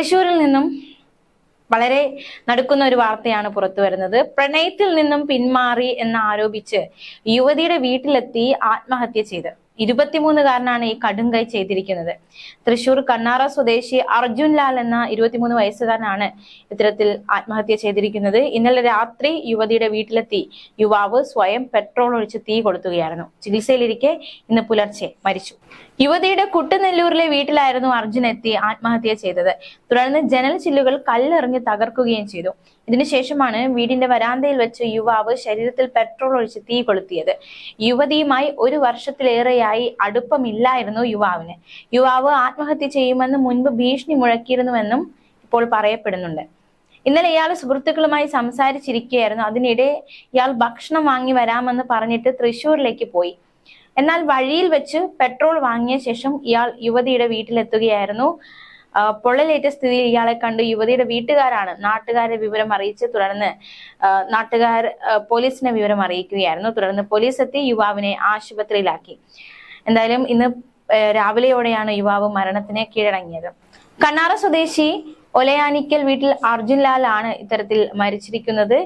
തൃശൂരിൽ നിന്നും വളരെ നടക്കുന്ന ഒരു വാർത്തയാണ് പുറത്തു വരുന്നത്. പ്രണയത്തിൽ നിന്നും പിന്മാറി എന്ന് ആരോപിച്ച് യുവതിയുടെ വീട്ടിലെത്തി ആത്മഹത്യ ചെയ്ത്. ഇരുപത്തിമൂന്നുകാരനാണ് ഈ കടുംകൈ ചെയ്തിരിക്കുന്നത്. തൃശൂർ കണ്ണാറ സ്വദേശി അർജുൻ ലാൽ എന്ന ഇരുപത്തിമൂന്ന് വയസ്സുകാരനാണ് ഇത്തരത്തിൽ ആത്മഹത്യ ചെയ്തിരിക്കുന്നത്. ഇന്നലെ രാത്രി യുവതിയുടെ വീട്ടിലെത്തി യുവാവ് സ്വയം പെട്രോൾ ഒഴിച്ച് തീ കൊടുത്തുകയായിരുന്നു. ചികിത്സയിലിരിക്കെ ഇന്ന് പുലർച്ചെ മരിച്ചു. യുവതിയുടെ കുട്ടനെല്ലൂരിലെ വീട്ടിലായിരുന്നു അർജുൻ എത്തി ആത്മഹത്യ ചെയ്തത്. തുടർന്ന് ജനൽ ചില്ലുകൾ കല്ലെറിഞ്ഞ് തകർക്കുകയും ചെയ്തു. ഇതിനുശേഷമാണ് വീടിന്റെ വരാന്തയിൽ വെച്ച് യുവാവ് ശരീരത്തിൽ പെട്രോൾ ഒഴിച്ച് തീ കൊളുത്തിയത്. യുവതിയുമായി ഒരു വർഷത്തിലേറെയായി അടുപ്പമില്ലായിരുന്നു യുവാവിന്. യുവാവ് ആത്മഹത്യ ചെയ്യുമെന്ന് മുൻപ് ഭീഷണി മുഴക്കിയിരുന്നുവെന്നും ഇപ്പോൾ പറയപ്പെടുന്നുണ്ട്. ഇന്നലെ ഇയാൾ സുഹൃത്തുക്കളുമായി സംസാരിച്ചിരിക്കുകയായിരുന്നു അതിനിടെ ഇയാൾ ഭക്ഷണം വാങ്ങി വരാമെന്ന് പറഞ്ഞിട്ട് തൃശ്ശൂരിലേക്ക് പോയി. എന്നാൽ വഴിയിൽ വെച്ച് പെട്രോൾ വാങ്ങിയ ശേഷം ഇയാൾ യുവതിയുടെ വീട്ടിലെത്തുകയായിരുന്നു. പൊള്ളലേറ്റ സ്ഥിതിയിൽ ഇയാളെ കണ്ട് യുവതിയുടെ വീട്ടുകാരാണ് നാട്ടുകാരെ വിവരം അറിയിച്ച് തുടർന്ന് നാട്ടുകാർ പോലീസിനെ വിവരം അറിയിക്കുകയായിരുന്നു. തുടർന്ന് പോലീസ് എത്തി യുവാവിനെ ആശുപത്രിയിലാക്കി. എന്തായാലും ഇന്ന് രാവിലെയോടെയാണ് യുവാവ് മരണത്തിന് കീഴടങ്ങിയത്. കണ്ണാറ സ്വദേശി ഒലയാനിക്കൽ വീട്ടിൽ അർജുൻ ലാൽ ആണ് ഇത്തരത്തിൽ മരിച്ചിരിക്കുന്നത്.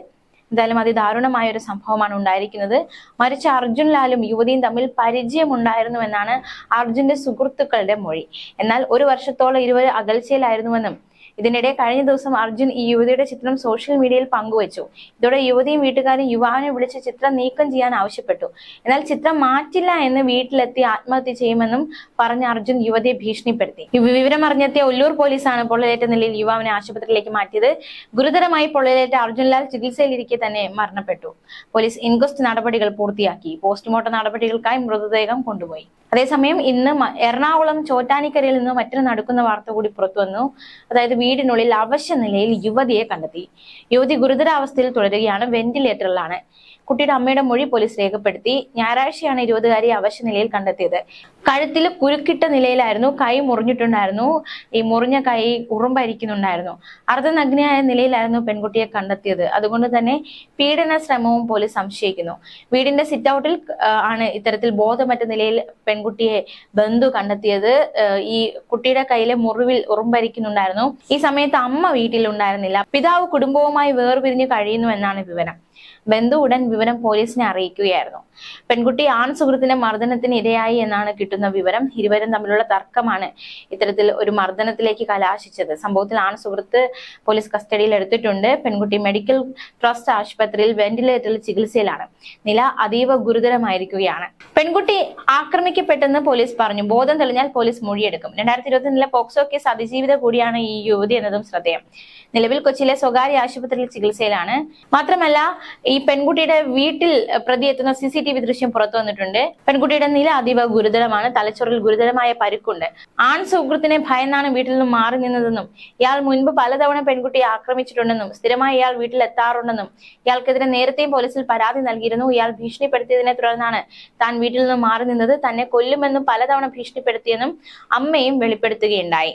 എന്തായാലും അതിദാരുണമായ ഒരു സംഭവമാണ് ഉണ്ടായിരിക്കുന്നത്. മരിച്ച അർജുൻ ലാലും യുവതിയും തമ്മിൽ പരിചയമുണ്ടായിരുന്നുവെന്നാണ് അർജുന്റെ സുഹൃത്തുക്കളുടെ മൊഴി. എന്നാൽ ഒരു വർഷത്തോളം ഇരുവർ അകൽച്ചയിലായിരുന്നുവെന്നും ഇതിനിടെ കഴിഞ്ഞ ദിവസം അർജുൻ ഈ യുവതിയുടെ ചിത്രം സോഷ്യൽ മീഡിയയിൽ പങ്കുവച്ചു. ഇതോടെ യുവതിയും വീട്ടുകാരും യുവാവിനെ വിളിച്ച് ചിത്രം നീക്കം ചെയ്യാൻ ആവശ്യപ്പെട്ടു. എന്നാൽ ചിത്രം മാറ്റില്ല എന്ന് വീട്ടിലെത്തി ആത്മഹത്യ ചെയ്യുമെന്നും പറഞ്ഞ അർജുൻ യുവതിയെ ഭീഷണിപ്പെടുത്തി. വിവരം അറിഞ്ഞെത്തിയ ഒല്ലൂർ പോലീസാണ് പൊള്ളലേറ്റ നിലയിൽ യുവാവിനെ ആശുപത്രിയിലേക്ക് മാറ്റിയത്. ഗുരുതരമായി പൊള്ളലേറ്റ അർജുൻലാൽ ചികിത്സയിലിരിക്കെ തന്നെ മരണപ്പെട്ടു. പോലീസ് ഇൻക്വസ്റ്റ് നടപടികൾ പൂർത്തിയാക്കി. പോസ്റ്റ്മോർട്ടം നടപടികൾക്കായി മൃതദേഹം കൊണ്ടുപോയി. അതേസമയം ഇന്ന് എറണാകുളം ചോറ്റാനിക്കരയിൽ നിന്ന് മറ്റൊരു നടക്കുന്ന വാർത്ത കൂടി പുറത്തുവന്നു. അതായത് വീടിനുള്ളിൽ അവശ്യ നിലയിൽ യുവതിയെ കണ്ടെത്തി. യുവതി ഗുരുതരാവസ്ഥയിൽ തുടരുകയാണ്. വെന്റിലേറ്ററിലാണ്. കുട്ടിയുടെ അമ്മയുടെ മൊഴി പോലീസ് രേഖപ്പെടുത്തി. ഞായറാഴ്ചയാണ് ഇരുപതുകാരി അവശ്യ നിലയിൽ കണ്ടെത്തിയത്. കഴുത്തിൽ കുരുക്കിട്ട നിലയിലായിരുന്നു കൈ മുറിഞ്ഞിട്ടുണ്ടായിരുന്നു. ഈ മുറിഞ്ഞ കൈ ഉറുമ്പരിക്കുന്നുണ്ടായിരുന്നു അർദ്ധനഗ്നയായ നിലയിലായിരുന്നു പെൺകുട്ടിയെ കണ്ടെത്തിയത്. അതുകൊണ്ട് തന്നെ പീഡന ശ്രമവും പോലീസ് സംശയിക്കുന്നു. വീടിന്റെ സിറ്റ് ഔട്ടിൽ ആണ് ഇത്തരത്തിൽ ബോധമറ്റ നിലയിൽ പെൺകുട്ടിയെ ബന്ധു കണ്ടെത്തിയത്. ഈ കുട്ടിയുടെ കയ്യിലെ മുറിവിൽ ഉറുമ്പരിക്കുന്നുണ്ടായിരുന്നു. ഈ സമയത്ത് അമ്മ വീട്ടിലുണ്ടായിരുന്നില്ല. പിതാവ് കുടുംബവുമായി വേർപിരിഞ്ഞ് കഴിയുന്നു എന്നാണ് വിവരം. ബന്ധു ഉടൻ വിവരം പോലീസിനെ അറിയിക്കുകയായിരുന്നു. പെൺകുട്ടി ആൺ സുഹൃത്തിന്റെ മർദ്ദനത്തിന് ഇരയായി എന്നാണ് കിട്ടുന്ന വിവരം ഇരുവരും തമ്മിലുള്ള തർക്കമാണ് ഇത്തരത്തിൽ ഒരു മർദ്ദനത്തിലേക്ക് കലാശിച്ചത്. സംഭവത്തിൽ ആൺ സുഹൃത്ത് പോലീസ് കസ്റ്റഡിയിൽ എടുത്തിട്ടുണ്ട്. പെൺകുട്ടി മെഡിക്കൽ ട്രസ്റ്റ് ആശുപത്രിയിൽ വെന്റിലേറ്ററിൽ ചികിത്സയിലാണ്. നില അതീവ ഗുരുതരമായിരിക്കുകയാണ്. പെൺകുട്ടി ആക്രമിക്കപ്പെട്ടെന്ന് പോലീസ് പറഞ്ഞു. ബോധം തെളിഞ്ഞാൽ പോലീസ് മൊഴിയെടുക്കും. രണ്ടായിരത്തി ഇരുപത്തിനിലെ പോക്സോ കേസ് അതിജീവിത കൂടിയാണ് ഈ യുവതി എന്നതും ശ്രദ്ധേയം. നിലവിൽ കൊച്ചിയിലെ സ്വകാര്യ ആശുപത്രിയിൽ ചികിത്സയിലാണ്. മാത്രമല്ല ഈ പെൺകുട്ടിയുടെ വീട്ടിൽ പ്രതി എത്തുന്ന സി സി ടി വി ദൃശ്യം പുറത്തു വന്നിട്ടുണ്ട്. പെൺകുട്ടിയുടെ നില അതീവ ഗുരുതരമാണ്. തലച്ചോറിൽ ഗുരുതരമായ പരുക്കുണ്ട്. ആൺ സുഹൃത്തിനെ ഭയന്നാണ് വീട്ടിൽ നിന്നും മാറി നിന്നതെന്നും ഇയാൾ മുൻപ് പലതവണ പെൺകുട്ടിയെ ആക്രമിച്ചിട്ടുണ്ടെന്നും സ്ഥിരമായി ഇയാൾ വീട്ടിൽ എത്താറുണ്ടെന്നും ഇയാൾക്കെതിരെ നേരത്തെയും പോലീസിൽ പരാതി നൽകിയിരുന്നു. ഇയാൾ ഭീഷണിപ്പെടുത്തിയതിനെ തുടർന്നാണ് താൻ വീട്ടിൽ നിന്നും മാറി നിന്നത്. തന്നെ കൊല്ലുമെന്നും പലതവണ ഭീഷണിപ്പെടുത്തിയെന്നും അമ്മയും വെളിപ്പെടുത്തുകയുണ്ടായി.